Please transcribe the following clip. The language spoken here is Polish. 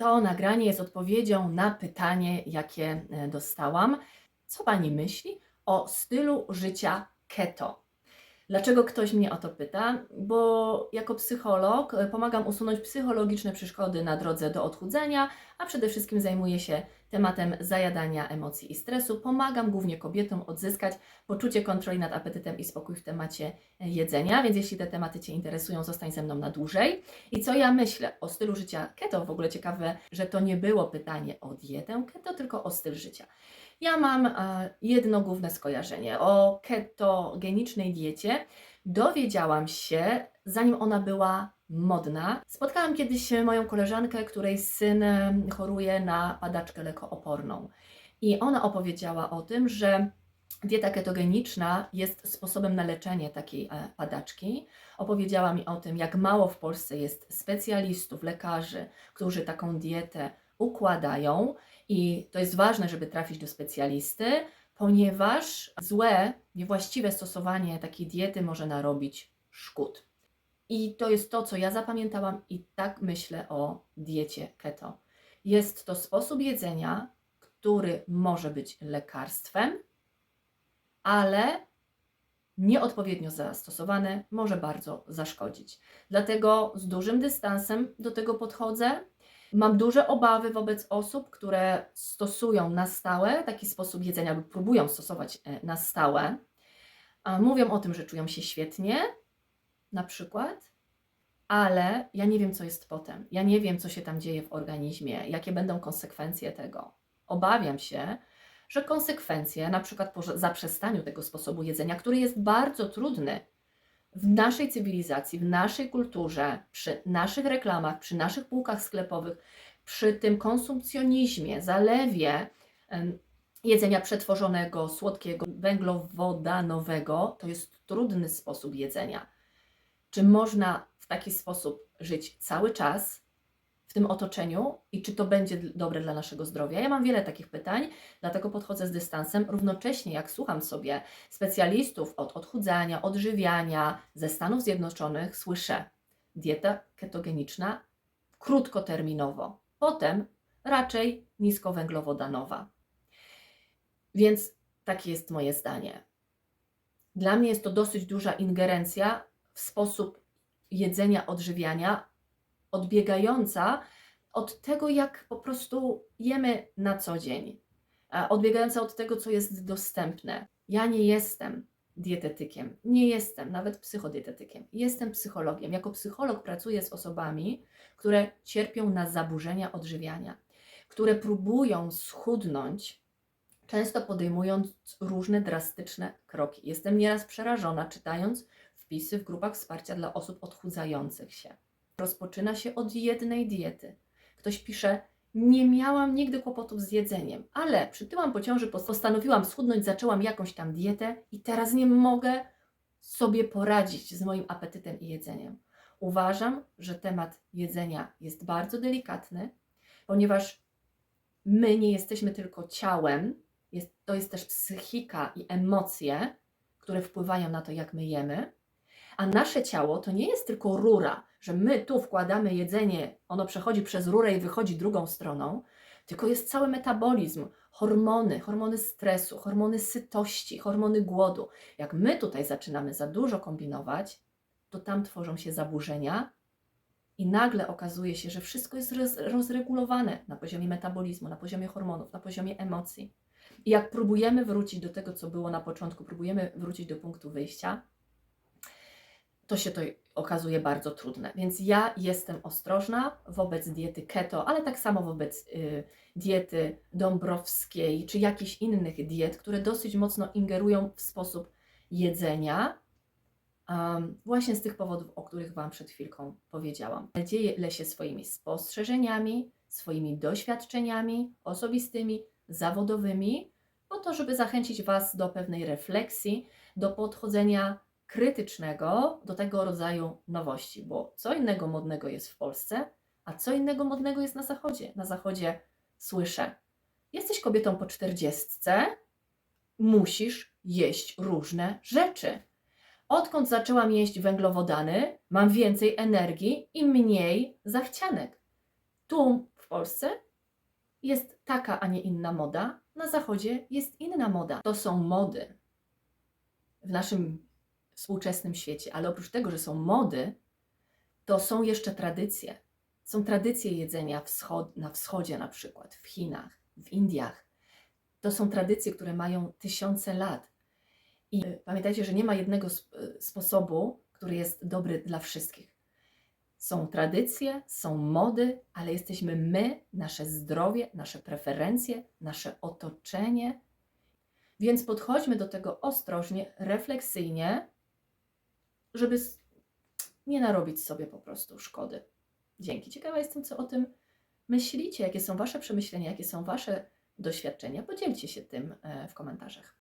To nagranie jest odpowiedzią na pytanie, jakie e, dostałam. Co Pani myśli o stylu życia keto? Dlaczego ktoś mnie o to pyta? Bo jako psycholog e, pomagam usunąć psychologiczne przeszkody na drodze do odchudzania, a przede wszystkim zajmuję się tematem zajadania emocji i stresu. Pomagam głównie kobietom odzyskać poczucie kontroli nad apetytem i spokój w temacie e, jedzenia, więc jeśli te tematy Cię interesują, zostań ze mną na dłużej. I co ja myślę o stylu życia keto? W ogóle ciekawe, że to nie było pytanie o dietę keto, tylko o styl życia. Ja mam e, jedno główne skojarzenie o ketogenicznej diecie. Dowiedziałam się, zanim ona była modna. Spotkałam kiedyś moją koleżankę, której syn choruje na padaczkę lekooporną. I ona opowiedziała o tym, że dieta ketogeniczna jest sposobem na leczenie takiej e, padaczki. Opowiedziała mi o tym, jak mało w Polsce jest specjalistów, lekarzy, którzy taką dietę układają. I to jest ważne, żeby trafić do specjalisty, ponieważ złe, niewłaściwe stosowanie takiej diety może narobić szkód. I to jest to, co ja zapamiętałam, i tak myślę o diecie keto. Jest to sposób jedzenia, który może być lekarstwem, ale nieodpowiednio zastosowane może bardzo zaszkodzić. Dlatego z dużym dystansem do tego podchodzę. Mam duże obawy wobec osób, które stosują na stałe taki sposób jedzenia lub próbują stosować e, na stałe. Mówią o tym, że czują się świetnie, na przykład, ale ja nie wiem, co jest potem. Ja nie wiem, co się tam dzieje w organizmie, jakie będą konsekwencje tego. Obawiam się, że konsekwencje, na przykład po zaprzestaniu tego sposobu jedzenia, który jest bardzo trudny w naszej cywilizacji, w naszej kulturze, przy naszych reklamach, przy naszych półkach sklepowych, przy tym konsumpcjonizmie, zalewie jedzenia przetworzonego, słodkiego, węglowodanowego, to jest trudny sposób jedzenia. Czy można w taki sposób żyć cały czas w tym otoczeniu i czy to będzie dobre dla naszego zdrowia? Ja mam wiele takich pytań, dlatego podchodzę z dystansem. Równocześnie, jak słucham sobie specjalistów od odchudzania, odżywiania ze Stanów Zjednoczonych, słyszę dieta ketogeniczna krótkoterminowo, potem raczej niskowęglowodanowa. Więc takie jest moje zdanie. Dla mnie jest to dosyć duża ingerencja w sposób jedzenia, odżywiania, odbiegająca od tego, jak po prostu jemy na co dzień, odbiegająca od tego, co jest dostępne. Ja nie jestem dietetykiem, nie jestem nawet psychodietetykiem, jestem psychologiem. Jako psycholog pracuję z osobami, które cierpią na zaburzenia odżywiania, które próbują schudnąć, często podejmując różne drastyczne kroki. Jestem nieraz przerażona, czytając wpisy w grupach wsparcia dla osób odchudzających się. Rozpoczyna się od jednej diety. Ktoś pisze, nie miałam nigdy kłopotów z jedzeniem, ale przytyłam po ciąży, pos- postanowiłam schudnąć, zaczęłam jakąś tam dietę i teraz nie mogę sobie poradzić z moim apetytem i jedzeniem. Uważam, że temat jedzenia jest bardzo delikatny, ponieważ my nie jesteśmy tylko ciałem, jest, to jest też psychika i emocje, które wpływają na to, jak my jemy. A nasze ciało to nie jest tylko rura, że my tu wkładamy jedzenie, ono przechodzi przez rurę i wychodzi drugą stroną, tylko jest cały metabolizm, hormony, hormony stresu, hormony sytości, hormony głodu. Jak my tutaj zaczynamy za dużo kombinować, to tam tworzą się zaburzenia i nagle okazuje się, że wszystko jest roz, rozregulowane na poziomie metabolizmu, na poziomie hormonów, na poziomie emocji. I jak próbujemy wrócić do tego, co było na początku, próbujemy wrócić do punktu wyjścia, to się to okazuje bardzo trudne. Więc ja jestem ostrożna wobec diety keto, ale tak samo wobec y, diety dąbrowskiej czy jakichś innych diet, które dosyć mocno ingerują w sposób jedzenia. Um, właśnie z tych powodów, o których Wam przed chwilką powiedziałam. Dzielę się swoimi spostrzeżeniami, swoimi doświadczeniami osobistymi, zawodowymi, po to, żeby zachęcić Was do pewnej refleksji, do podchodzenia krytycznego do tego rodzaju nowości, bo co innego modnego jest w Polsce, a co innego modnego jest na Zachodzie. Na Zachodzie słyszę, jesteś kobietą po czterdziestce, musisz jeść różne rzeczy. Odkąd zaczęłam jeść węglowodany, mam więcej energii i mniej zachcianek. Tu w Polsce jest taka, a nie inna moda, na zachodzie jest inna moda. To są mody w naszym współczesnym świecie, ale oprócz tego, że są mody, to są jeszcze tradycje. Są tradycje jedzenia wschod, na wschodzie, na przykład w Chinach, w Indiach. To są tradycje, które mają tysiące lat. I pamiętajcie, że nie ma jednego sp- sposobu, który jest dobry dla wszystkich. Są tradycje, są mody, ale jesteśmy my, nasze zdrowie, nasze preferencje, nasze otoczenie. Więc podchodźmy do tego ostrożnie, refleksyjnie, żeby nie narobić sobie po prostu szkody. Dzięki. Ciekawa jestem, co o tym myślicie, jakie są Wasze przemyślenia, jakie są Wasze doświadczenia. Podzielcie się tym e, w komentarzach.